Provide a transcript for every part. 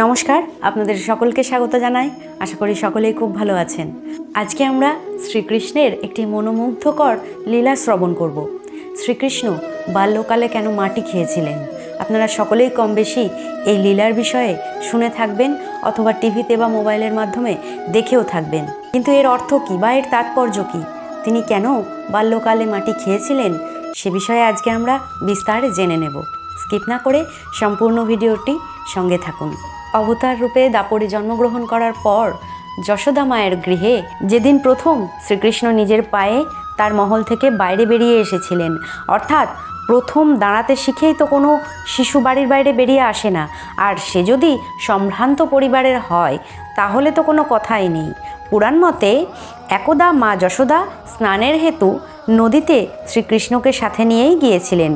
নমস্কার, আপনাদের সকলকে স্বাগত জানাই। আশা করি সকলেই খুব ভালো আছেন। আজকে আমরা শ্রীকৃষ্ণের একটি মনোমুগ্ধকর লীলা শ্রবণ করব। শ্রীকৃষ্ণ বাল্যকালে কেন মাটি খেয়েছিলেন? আপনারা সকলেই কম বেশি এই লীলার বিষয়ে শুনে থাকবেন অথবা টিভিতে বা মোবাইলের মাধ্যমে দেখেও থাকবেন। কিন্তু এর অর্থ কী বা এর তাৎপর্য কী? তিনি কেন বাল্যকালে মাটি খেয়েছিলেন? সে বিষয়ে আজকে আমরা বিস্তারে জেনে নেব। স্কিপ না করে সম্পূর্ণ ভিডিওটি সঙ্গে থাকুন। অবতার রূপে দাপরে জন্মগ্রহণ করার পর যশোদা মায়ের গৃহে যেদিন প্রথম শ্রীকৃষ্ণ নিজের পায়ে তার মহল থেকে বাইরে বেরিয়ে এসেছিলেন, অর্থাৎ প্রথম দাঁড়াতে শিখেই তো কোনো শিশু বাড়ির বাইরে বেরিয়ে আসে না। আর সে যদি সম্ভ্রান্ত পরিবারের হয়, তাহলে তো কোনো কথাই নেই। পুরাণ মতে একদা মা যশোদা স্নানের হেতু নদীতে শ্রীকৃষ্ণকে সাথে নিয়েই গিয়েছিলেন।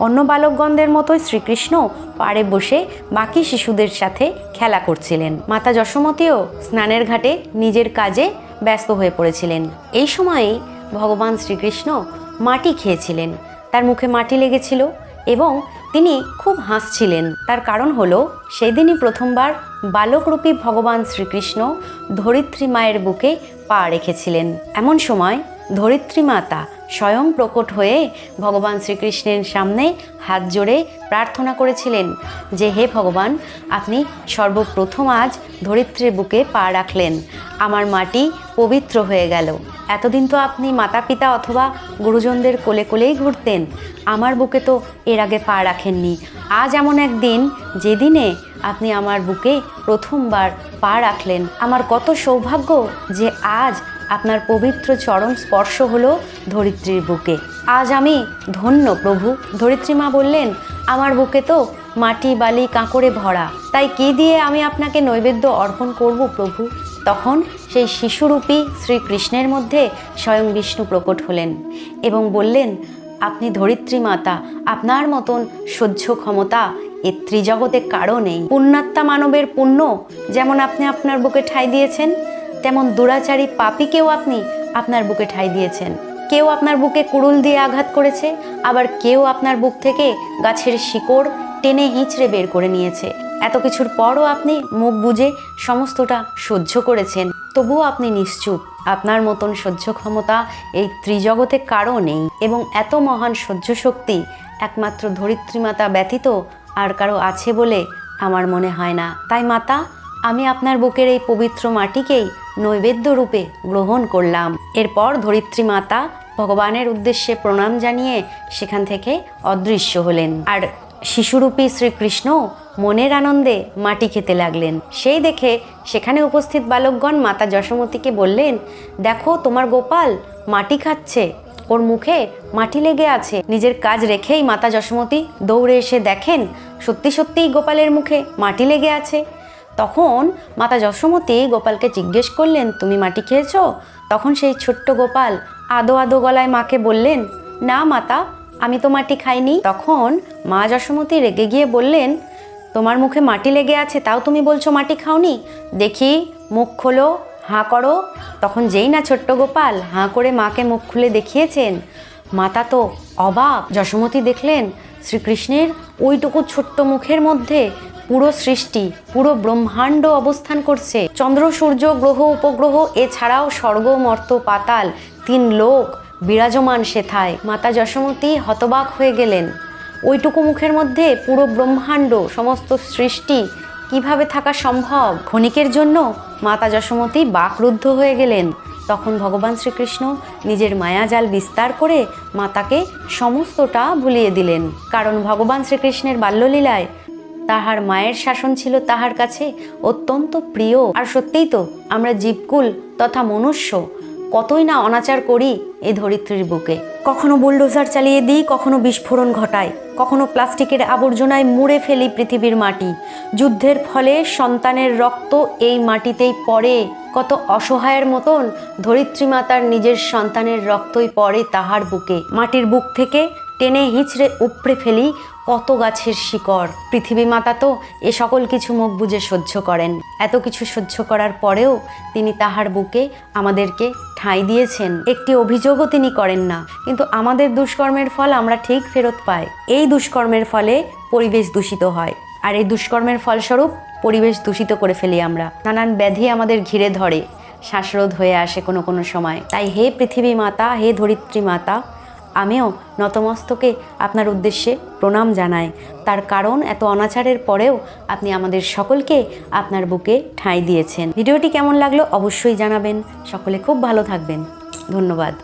অন্য বালকগণদের মতোই শ্রীকৃষ্ণ পাড়ে বসে বাকি শিশুদের সাথে খেলা করছিলেন। মাতা যশোমতীও স্নানের ঘাটে নিজের কাজে ব্যস্ত হয়ে পড়েছিলেন। এই সময়ে ভগবান শ্রীকৃষ্ণ মাটি খেয়েছিলেন। তার মুখে মাটি লেগেছিল এবং তিনি খুব হাসছিলেন। তার কারণ হলো, সেদিনই প্রথমবার বালকরূপী ভগবান শ্রীকৃষ্ণ ধরিত্রী মায়ের বুকে পা রেখেছিলেন। এমন সময় ধরিত্রী মাতা স্বয়ং প্রকট হয়ে ভগবান শ্রীকৃষ্ণের সামনে হাত জোড়ে প্রার্থনা করেছিলেন যে, হে ভগবান, আপনি সর্বপ্রথম আজ ধরিত্রীর বুকে পা রাখলেন। আমার মাটি পবিত্র হয়ে গেল। এতদিন তো আপনি মাতা পিতা অথবা গুরুজনদের কোলে কোলেই ঘুরতেন। আমার বুকে তো এর আগে পা রাখেননি। আজ এমন একদিন যেদিনে আপনি আমার বুকে প্রথমবার পা রাখলেন। আমার কত সৌভাগ্য যে আজ আপনার পবিত্র চরণ স্পর্শ হলো ধরিত্রীর বুকে। আজ আমি ধন্য, প্রভু। ধরিত্রী মা বললেন, আমার বুকে তো মাটি, বালি, কাঁকড়ে ভরা। তাই কি দিয়ে আমি আপনাকে নৈবেদ্য অর্পণ করব, প্রভু? তখন সেই শিশুরূপী শ্রীকৃষ্ণের মধ্যে স্বয়ং বিষ্ণু প্রকট হলেন এবং বললেন, আপনি ধরিত্রী মাতা, আপনার মতন সহ্য ক্ষমতা এ ত্রিজগতে কারও নেই। পুণ্যাত্মা মানবের পুণ্য যেমন আপনি আপনার বুকে ঠাঁই দিয়েছেন তেমন দুরাচারী পাপীকেও আপনি আপনার বুকে ঠাঁই দিয়েছেন। কেউ আপনার বুকে কুড়ুল দিয়ে আঘাত করেছে, আবার কেউ আপনার বুক থেকে গাছের শিকড় টেনে হিঁচড়ে বের করে নিয়েছে। এত কিছুর পরও আপনি মুখ বুঝে সমস্তটা সহ্য করেছেন, তবুও আপনি নিশ্চুপ। আপনার মতন সহ্য ক্ষমতা এই ত্রিজগতে কারও নেই, এবং এত মহান সহ্য শক্তি একমাত্র ধরিত্রী মাতা ব্যতীত আর কারও আছে বলে আমার মনে হয় না। তাই মাতা, আমি আপনার বুকের এই পবিত্র মাটিকেই নৈবেদ্য রূপে গ্রহণ করলাম। এরপর ধরিত্রী মাতা ভগবানের উদ্দেশ্যে প্রণাম জানিয়ে সেখান থেকে অদৃশ্য হলেন। আর শিশুরূপী শ্রীকৃষ্ণ মনের আনন্দে মাটি খেতে লাগলেন। সেই দেখে সেখানে উপস্থিত বালকগণ মাতা যশোমতীকে বললেন, দেখো, তোমার গোপাল মাটি খাচ্ছে। ওর মুখে মাটি লেগে আছে। নিজের কাজ রেখেই মাতা যশোমতী দৌড়ে এসে দেখেন, সত্যি সত্যিই গোপালের মুখে মাটি লেগে আছে। তখন মাতা যশোমতী গোপালকে জিজ্ঞেস করলেন, তুমি মাটি খেয়েছ? তখন সেই ছোট্ট গোপাল আদো আদো গলায় মাকে বললেন, না মাতা, আমি তো মাটি খাইনি। তখন মা যশোমতী রেগে গিয়ে বললেন, তোমার মুখে মাটি লেগে আছে, তাও তুমি বলছো মাটি খাওনি? দেখি, মুখ খোলো, হাঁ করো। তখন যেই না ছোট্ট গোপাল হাঁ করে মাকে মুখ খুলে দেখিয়েছেন, মাতা তো অবাক। যশোমতী দেখলেন, শ্রীকৃষ্ণের ওইটুকু ছোট্ট মুখের মধ্যে পুরো সৃষ্টি, পুরো ব্রহ্মাণ্ড অবস্থান করছে। চন্দ্র, সূর্য, গ্রহ, উপগ্রহ, এছাড়াও স্বর্গ, মর্ত, পাতাল, তিন লোক বিরাজমান সেথায়। মাতা যশোমতী হতবাক হয়ে গেলেন। ওইটুকু মুখের মধ্যে পুরো ব্রহ্মাণ্ড, সমস্ত সৃষ্টি কীভাবে থাকা সম্ভব? ক্ষণিকের জন্য মাতা যশোমতী বাকরুদ্ধ হয়ে গেলেন। তখন ভগবান শ্রীকৃষ্ণ নিজের মায়াজাল বিস্তার করে মাতাকে সমস্তটা ভুলিয়ে দিলেন। কারণ ভগবান শ্রীকৃষ্ণের বাল্যলীলায় তাহার মায়ের শাসন ছিল তাহার কাছে অত্যন্ত প্রিয়। আর সত্যিই তো আমরা জীবকুল তথা মনুষ্য, কতই না অনাচার করি এই ধরিত্রীর বুকে। কখনো বুলডোজার চালিয়ে দিই, কখনো বিস্ফোরণ ঘটাই, কখনো প্লাস্টিকের আবর্জনায় মুড়ে ফেলি পৃথিবীর মাটি। যুদ্ধের ফলে সন্তানের রক্ত এই মাটিতেই পড়ে। কত অসহায়ের মতন ধরিত্রী মাতার নিজের সন্তানের রক্তই পড়ে তাহার বুকে। মাটির বুক থেকে টেনে হিঁচড়ে উপড়ে ফেলি, কত গাছের শিকড়। পৃথিবী মাতা তো এ সকল কিছু মুখ বুঝে সহ্য করেন। এত কিছু সহ্য করার পরেও তিনি তাহার বুকে আমাদেরকে ঠাঁই দিয়েছেন। একটি অভিযোগও তিনি করেন না। কিন্তু আমাদের দুষ্কর্মের ফল আমরা ঠিক ফেরত পাই। এই দুষ্কর্মের ফলে পরিবেশ দূষিত হয়। আর এই দুষ্কর্মের ফলস্বরূপ পরিবেশ দূষিত করে ফেলি আমরা। নানান ব্যাধি আমাদের ঘিরে ধরে। শ্বাসরোধ হয়ে আসে কোনো কোনো সময়। তাই হে পৃথিবী মাতা, হে ধরিত্রী মাতা আমিও নতমস্তকে আপনার উদ্দেশ্যে প্রণাম জানাই। তার কারণ এত অনাচারের পরেও আপনি আমাদের সকলকে আপনার বুকে ঠাঁই দিয়েছেন। ভিডিওটি কেমন লাগল অবশ্যই জানাবেন। সকলে খুব ভালো থাকবেন। ধন্যবাদ।